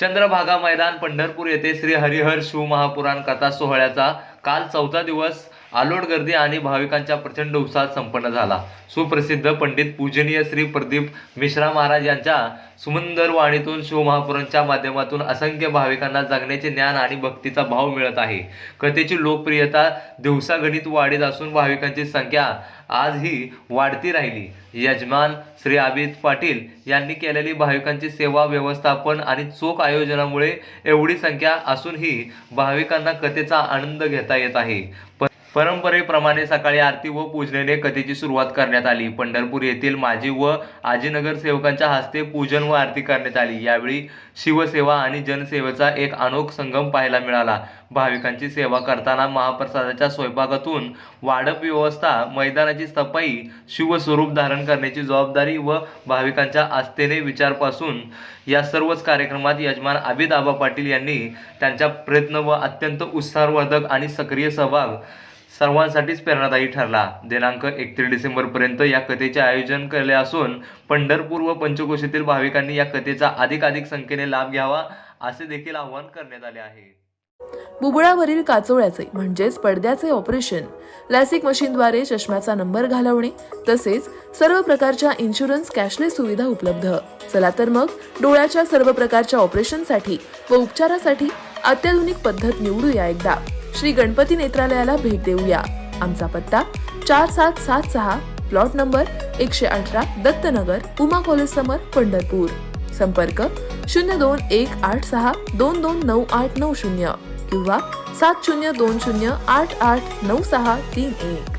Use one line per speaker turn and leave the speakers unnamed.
चंद्रभागा मैदान पंढरपूर येथे श्री हरिहर शिव महापुराण कथा सोहळ्याचा काल चौथा दिवस आलोट गर्दी आणि भाविकांच्या प्रचंड उत्साहात संपन्न झाला. सुप्रसिद्ध पंडित पूजनीय श्री प्रदीप मिश्रा महाराज यांच्या सुमंदर वाणीतून शिवमहापुरांच्या माध्यमातून असंख्य भाविकांना जगण्याचे ज्ञान आणि भक्तीचा भाव मिळत आहे. कथेची लोकप्रियता दिवसागणित वाढीत असून भाविकांची संख्या आजही वाढती राहिली. यजमान श्री अभित पाटील यांनी केलेली भाविकांची सेवा व्यवस्थापन आणि चोख आयोजनामुळे एवढी संख्या असूनही भाविकांना कथेचा आनंद घेता येत आहे. पण परंपरेप्रमाणे सकाळी आरती व पूजनेने कथेची सुरुवात करण्यात आली. पंढरपूर येथील माजी व आजीनगर सेवकांच्या हस्ते पूजन व आरती करण्यात आली. यावेळी शिवसेवा आणि जनसेवेचा एक अनोख संगम पाहायला मिळाला. भाविकांची सेवा करताना महाप्रसादाच्या स्वयंपाकातून वाढप व्यवस्था मैदानाची सफाई शिवस्वरूप धारण करण्याची जबाबदारी व भाविकांच्या आस्थेने विचारपासून या सर्वच कार्यक्रमात यजमान अभित पाटील यांनी त्यांच्या प्रयत्न व अत्यंत उत्साहवर्धक आणि सक्रिय सहभाग सर्वांसाठीच प्रेरणादायी ठरला. दिनांक एकतीस डिसेंबरपर्यंत या कथेचे आयोजन केले असून पंढरपूर व पंचकोशीतील भाविकांनी या कथेचा अधिकाधिक संख्येने लाभ घ्यावा असे देखील आवाहन करण्यात आले आहे.
बुबुळावरील काचोळ्याचे म्हणजेच पडद्याचे ऑपरेशन लॅसिक मशीनद्वारे चष्म्याचा नंबर घालवणे तसेच सर्व प्रकारच्या इन्शुरन्स कॅशलेस सुविधा उपलब्ध. चला तर मग डोळ्याच्या सर्व प्रकारच्या ऑपरेशनसाठी व उपचारासाठी अत्याधुनिक पद्धत निवडूया एकदा. श्री गणपती नेत्रालयाला भेट देऊया. आमचा पत्ता चार सात सात सहा प्लॉट नंबर एकशे अठरा दत्तनगर उमा कॉलेज समोर पंढरपूर. संपर्क शून्य दोन एक आठ सहा दोन दोन नऊ आठ नऊ शून्य किंवा सात शून्य दोन शून्य आठ आठ नऊ सहा तीन एक.